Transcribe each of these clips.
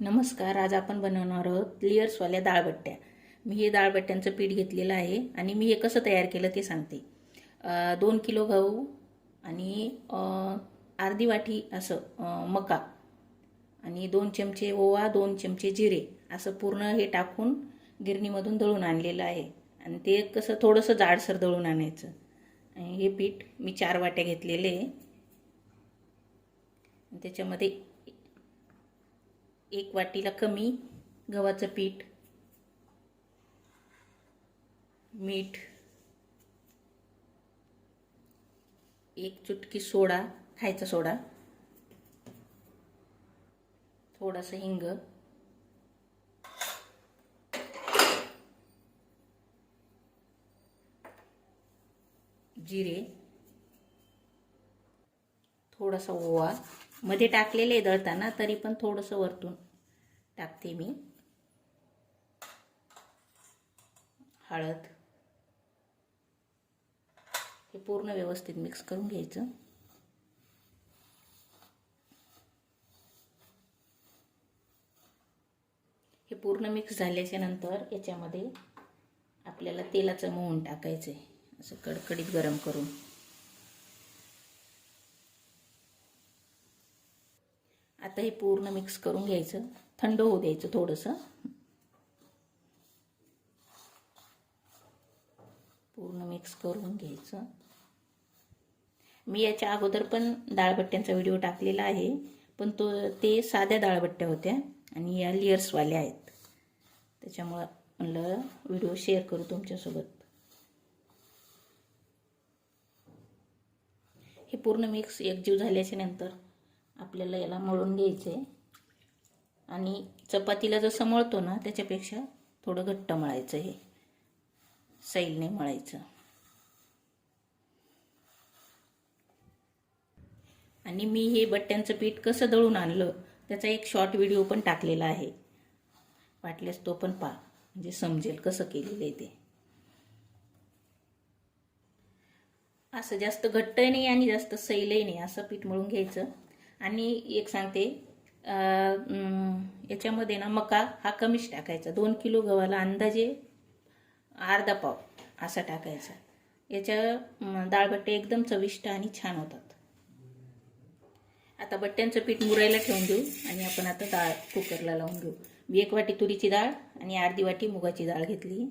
नमस्कार आज आपण बनवणार आहोत लेयर्सवाल्या डाळबट्ट्या मी हे डाळबट्ट्यांचं पीठ घेतलेलं आहे आणि मी हे कसं तयार केलं ते सांगते. दोन किलो गहू आणि अर्धी वाटी असं मका आणि दोन चमचे ओवा दोन चमचे जिरे असं पूर्ण हे टाकून गिरणीमधून दळून आणलेलं आहे. आणि ते कसं थोडंसं जाडसर दळून आणायचं. आणि हे पीठ मी चार वाट्या घेतलेले आहे. त्याच्यामध्ये एक वाटीला कमी गव्हाचं पीठ मीठ एक चुटकी सोडा खायचा सोडा थोडासा हिंग जिरे थोडासा ओवा मध्ये टाकलेले दळताना तरी पण थोडंसं वरतून टाकते मी. हळद. हे पूर्ण व्यवस्थित मिक्स करून घ्यायचं. हे पूर्ण मिक्स झाल्याच्यानंतर याच्यामध्ये आपल्याला तेलाचं मोहन टाकायचं आहे असं कडकडीत गरम करून. आता हे पूर्ण मिक्स करून घ्यायचं. थंड होऊ द्यायचं थोडंसं. पूर्ण मिक्स करून घ्यायचं. मी याच्या अगोदर पण डाळबट्ट्यांचा व्हिडिओ टाकलेला आहे पण तो ते साध्या डाळबट्ट्या होत्या आणि या लिअर्सवाल्या आहेत. त्याच्यामुळं म्हणलं व्हिडिओ शेअर करू तुमच्यासोबत. हे पूर्ण मिक्स एकजीव झाल्याच्यानंतर आपल्याला याला मळून घ्यायचं आहे आणि चपातीला जसं मळतो ना त्याच्यापेक्षा थोडं घट्ट मळायचं हे. सैलने मळायचं. आणि मी हे बट्ट्यांचं पीठ कसं दळून आणलं त्याचा एक शॉर्ट व्हिडिओ पण टाकलेला आहे. वाटल्यास तो पण पा म्हणजे समजेल कसं केलेलं आहे ते. असं जास्त घट्टही नाही आणि जास्त सैलही नाही असं पीठ मळून घ्यायचं. आणि एक सांगते याच्यामध्ये ना मका हा कमीच टाकायचा. दोन किलो गव्हाला अंदाजे अर्धा पाव असा टाकायचा. याच्या डाळबट्टे एकदम चविष्ट आणि छान होतात. आता बट्ट्यांचं पीठ मुरायला ठेवून देऊ आणि आपण आता डाळ कुकरला लावून घेऊ. मी एक वाटी तुरीची डाळ आणि अर्धी वाटी मुगाची डाळ घेतली.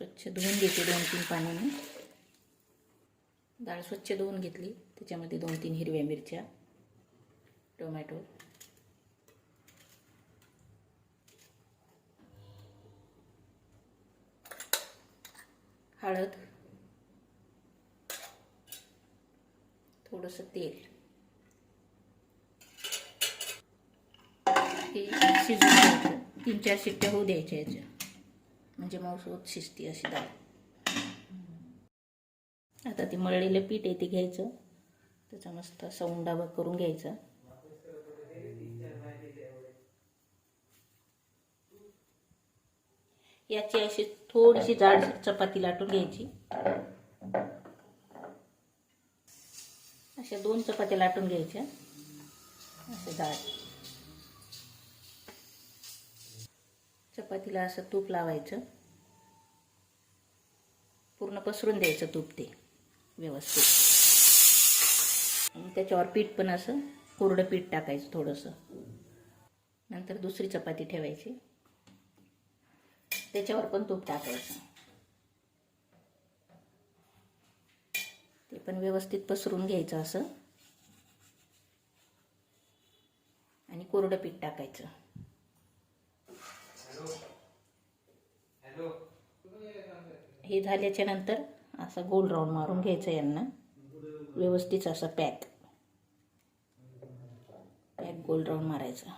स्वच्छ धुवून घेते दोन तीन पाण्याने डाळ स्वच्छ धुवून घेतली. त्याच्यामध्ये दोन तीन हिरव्या मिरच्या. टोमॅटो. हळद. थोडंसं तेल. हे शिजून द्यायचं तीन चार शिट्ट्या होऊ द्यायच्या याच्या. म्हणजे मऊसूत शिजती अशी डाळ. आता ते मळलेलं पीठ आहे ते घ्यायचं. त्याचा मस्त असा उंडा करून घ्यायचा. याची अशी थोडीशी जाड चपाती लाटून घ्यायची. अशा दोन चपात्या लाटून घ्यायच्या. असे जाड. चपातीला असं तूप लावायचं. पूर्ण पसरून द्यायचं तूप ते व्यवस्थित. आणि त्याच्यावर पीठ पण असं कोरडं पीठ टाकायचं थोडंसं. नंतर दुसरी चपाती ठेवायची. त्याच्यावर पण तूप टाकायचं. ते पण व्यवस्थित पसरून घ्यायचं असं. आणि कोरडं पीठ टाकायचं. हे झाल्याच्यानंतर असा गोल राऊंड मारून घ्यायचं यांना. व्यवस्थित असं पॅक. पॅक गोल राऊंड मारायचा.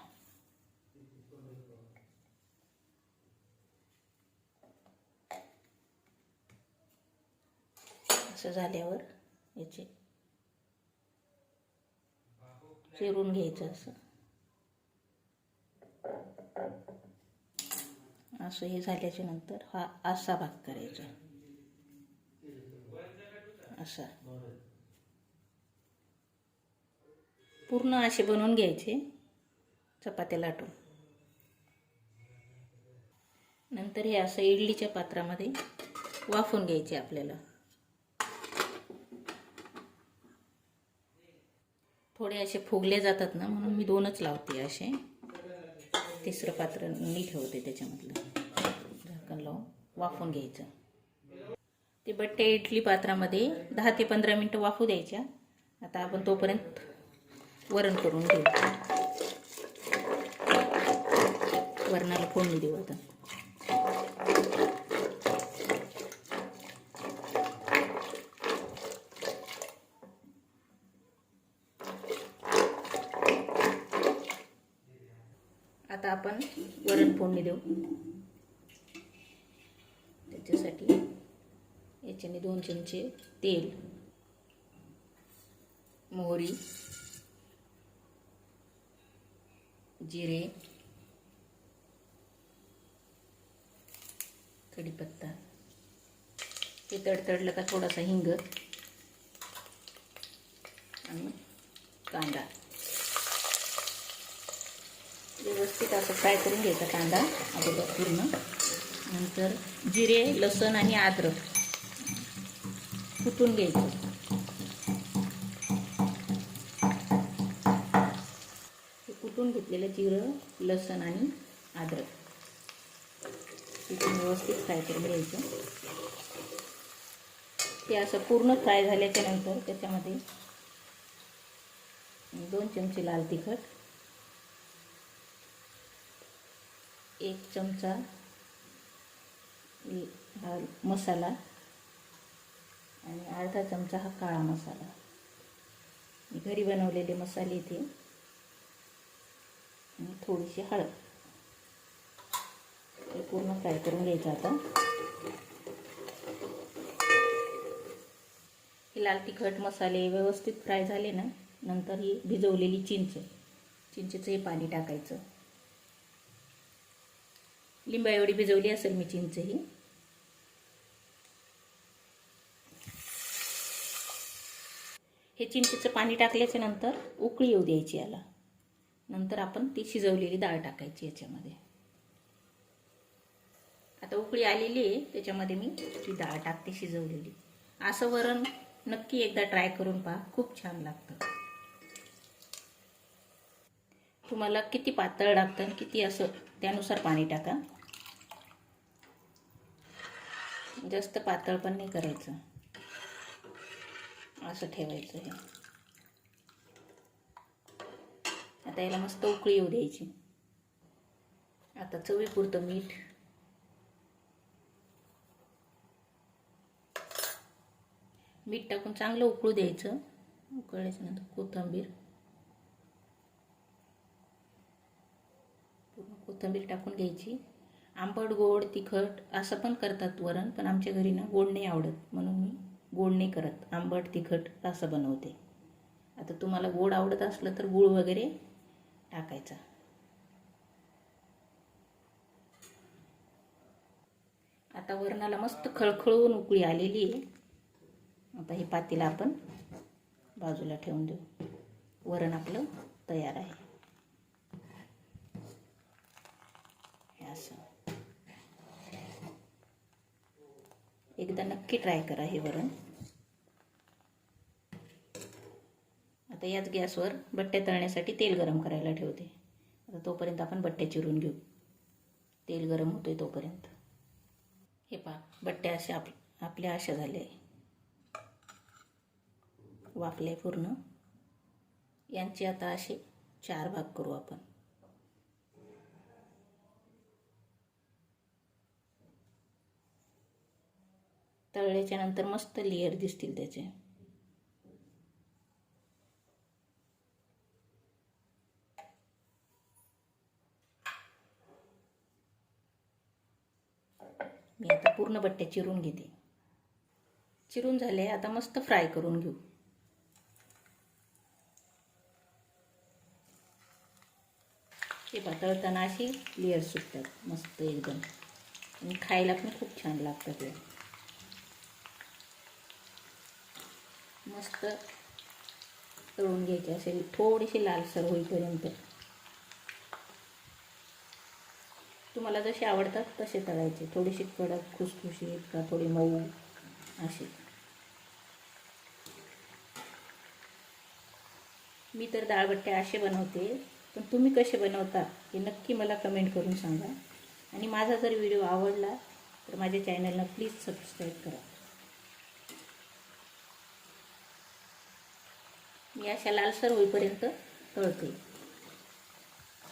असं झाल्यावर याचे चिरून घ्यायचं असं. असं हे झाल्याच्यानंतर हा असा भाग करायचा. असा. पूर्ण असे बनवून घ्यायचे चपात्या लाटून. नंतर हे असं इडलीच्या पात्रामध्ये वाफून घ्यायचे आपल्याला. थोडे असे फुगले जातात ना म्हणून मी दोनच लावते असे. तिसरं पात्र मी ठेवते त्याच्यामधलं. झाकण लावून वाफून घ्यायचं. ते बट्टे इडली पात्रामध्ये दहा ते पंधरा मिनटं वाफू द्यायच्या. आता आपण तोपर्यंत वरण करून घेऊ. वरणाला फोडणी देऊ आता. आता आपण वरण फोडणी देऊ. त्याच्यासाठी याच्याने दोन चमचे तेल मोहरी जिरे कढीपत्ता. हे तडतडलं का थोडासा हिंग आणि कांदा. व्यवस्थित असं फ्राय करून घ्यायचा कांदा अगोदर पूर्ण. नंतर जिरे लसूण आणि अद्रक कुटून घ्यायचं. हे कुटून घेतलेलं जिरं लसूण आणि अद्रक तिथून व्यवस्थित फ्राय करून घ्यायचं. ते असं पूर्ण फ्राय झाल्याच्यानंतर त्याच्यामध्ये दोन चमचे लाल तिखट एक चमचा हा मसाला आणि अर्धा चमचा हा काळा मसाला. मी घरी बनवलेले मसाले इथे. आणि थोडीशी हळद. हे पूर्ण फ्राय करून घ्यायचं आता. हे लाल तिखट मसाले व्यवस्थित फ्राय झाले ना नंतर ही भिजवलेली चिंच. चिंचेचं हे पाणी टाकायचं. लिंबा एवढी भिजवली असेल मी चिंच ही हे चिंचेचं पाणी टाकल्याच्या नंतर उकळी येऊ द्यायची याला. नंतर आपण ती शिजवलेली डाळ टाकायची याच्यामध्ये. आता उकळी आलेली आहे त्याच्यामध्ये मी ती डाळ टाकते शिजवलेली. असं वरण नक्की एकदा ट्राय करून पहा खूप छान लागतं. तुम्हाला किती पातळ लागतं आणि किती असं त्यानुसार पाणी टाका. जास्त पातळ पण नाही करायचं. असं ठेवायचं हे. आता याला मस्त उकळी येऊ द्यायची. आता चवीपुरतं मीठ. मीठ टाकून चांगलं उकळू द्यायचं. उकळायचं नंतर कोथिंबीर. पूर्ण कोथिंबीर टाकून घ्यायची. आंबट गोड तिखट असं पण करतात वरण पण आमच्या घरी ना गोड नाही आवडत. म्हणून मी गोड नाही करत. आंबट तिखट असं बनवते. आता तुम्हाला गोड आवडत असलं तर गूळ वगैरे टाकायचा. आता वरणाला मस्त खळखळून उकळी आलेली आहे. आता हे पातीला आपण बाजूला ठेवून देऊ. वरण आपलं तयार आहे. असं. एकदा नक्की ट्राय करा हे वरण. आता याच गॅसवर बट्ट्या तळण्यासाठी तेल गरम करायला ठेवते. आता तोपर्यंत आपण बट्ट्या चिरून घेऊ. तेल गरम होतोय तोपर्यंत. हे पहा बट्ट्या अशा आप आपल्या अशा झाल्या आहे. वाफले पूर्ण. यांचे आता असे चार भाग करू आपण. तळल्याच्या नंतर मस्त लेअर दिसतील त्याचे. मी आता पूर्ण बट्ट्या चिरून घेते. चिरून झाले आता मस्त फ्राय करून घेऊ. ते पातळताना अशी लेअर सुटतात मस्त एकदम. आणि खायला पण खूप छान लागतात मस्त तळून घ्यायचे. असे थोडीशी लालसर होईपर्यंत. तुम्हाला जसे आवडतात तसे तळायचे. थोडीशी कडक खुसखुशीत का थोडी मऊ अशी. मी तर दाळबट्टे असे बनवते पण तुम्ही कसे बनवता हे नक्की मला कमेंट करून सांगा. आणि माझा जर व्हिडिओ आवडला तर माझ्या चॅनलला प्लीज सबस्क्राईब करा. मी अशा लालसर होईपर्यंत तळते.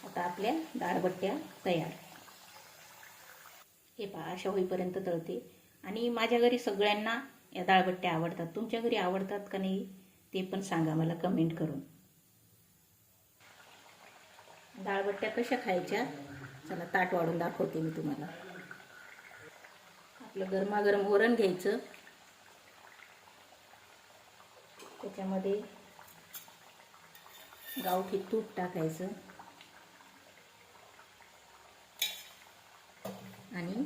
आता आपल्या डाळबट्ट्या तयार. हे पहा अशा होईपर्यंत तळते. आणि माझ्या घरी सगळ्यांना या डाळबट्ट्या आवडतात. तुमच्या घरी आवडतात का नाही ते पण सांगा मला कमेंट करून. डाळबट्ट्या कशा खायच्या? चला ताट वाढून दाखवते मी तुम्हाला. आपलं गरमागरम वरण घ्यायचं. त्याच्यामध्ये गावठी तूप टाकायचं. आणि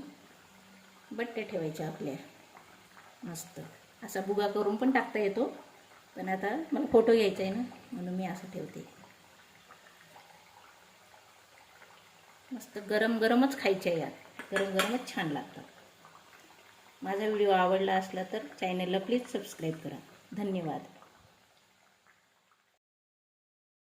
बट्टे ठेवायचे आपल्या. मस्त. असा बुगा करून पण टाकता येतो. पण आता मला फोटो घ्यायचा आहे ना म्हणून मी असं ठेवते. मस्त गरम गरमच खायचे यात गरम गरमच छान लागतात. माझा व्हिडिओ आवडला असला तर चॅनलला प्लीज सबस्क्राईब करा. धन्यवाद.